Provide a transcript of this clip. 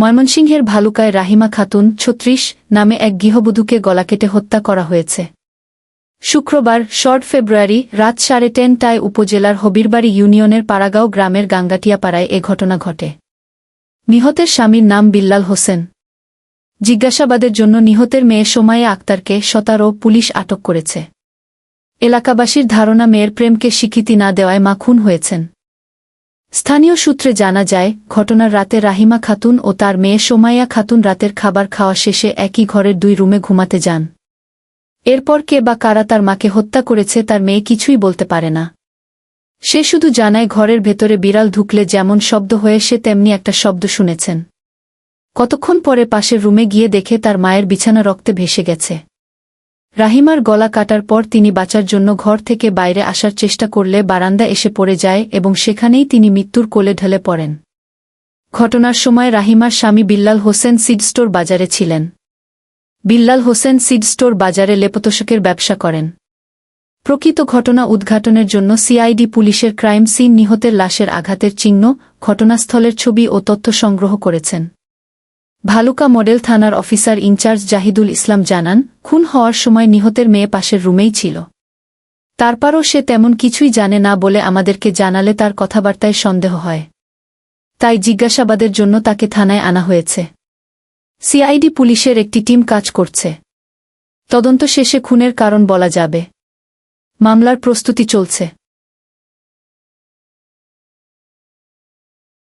ময়মনসিংহের ভালুকায় রাহিমা খাতুন, ছত্রিশ, নামে এক গৃহবধূকে গলা কেটে হত্যা করা হয়েছে। শুক্রবার শর্ট ফেব্রুয়ারি, রাত সাড়ে টেনটায় উপজেলার হবিরবাড়ি ইউনিয়নের পাড়াগাঁও গ্রামের গাঙ্গাটিয়াপাড়ায় এ ঘটনা ঘটে। নিহতের স্বামীর নাম বিল্লাল হোসেন। জিজ্ঞাসাবাদের জন্য নিহতের মেয়ে সোমায়ে আক্তারকে শতারো পুলিশ আটক করেছে। এলাকাবাসীর ধারণা, মেয়ের প্রেমকে স্বীকৃতি না দেওয়ায় মা খুন হয়েছেন। স্থানীয় সূত্রে জানা যায়, ঘটনার রাতে রাহিমা খাতুন ও তার মেয়ে সোমাইয়া খাতুন রাতের খাবার খাওয়া শেষে একই ঘরের দুই রুমে ঘুমাতে যান। এরপর কে বা কারা তার মাকে হত্যা করেছে তার মেয়ে কিছুই বলতে পারে না। সে শুধু জানায় ঘরের ভেতরে বিড়াল ঢুকলে যেমন শব্দ হয়ে সে তেমনি একটা শব্দ শুনেছেন। কতক্ষণ পরে পাশের রুমে গিয়ে দেখে তার মায়ের বিছানা রক্তে ভেসে গেছে। রাহিমার গলা কাটার পর তিনি বাঁচার জন্য ঘর থেকে বাইরে আসার চেষ্টা করলে বারান্দা এসে পড়ে যায় এবং সেখানেই তিনি মৃত্যুর কোলে ঢলে পড়েন। ঘটনার সময় রাহিমার স্বামী বিল্লাল হোসেন সিড স্টোর বাজারে ছিলেন। বিল্লাল হোসেন সিড স্টোর বাজারে লেপতোষকের ব্যবসা করেন। প্রকৃত ঘটনা উদ্ঘাটনের জন্য সিআইডি পুলিশের ক্রাইম সিন নিহতের লাশের আঘাতের চিহ্ন, ঘটনাস্থলের ছবি ও তথ্য সংগ্রহ করেছেন। ভালুকা মডেল থানার officer in charge Jahidul Islam জানান, খুন হওয়ার সময় নিহতের মেয়ে পাশের রুমেই ছিল। তারপরও সে তেমন কিছুই জানে না বলে আমাদেরকে জানালে তার কথাবার্তায় সন্দেহ হয়। তাই জিজ্ঞাসাবাদের জন্য তাকে থানায় আনা হয়েছে। সিআইডি পুলিশের একটি টিম কাজ করছে। তদন্ত শেষে খুনের কারণ বলা যাবে। মামলার প্রস্তুতি চলছে।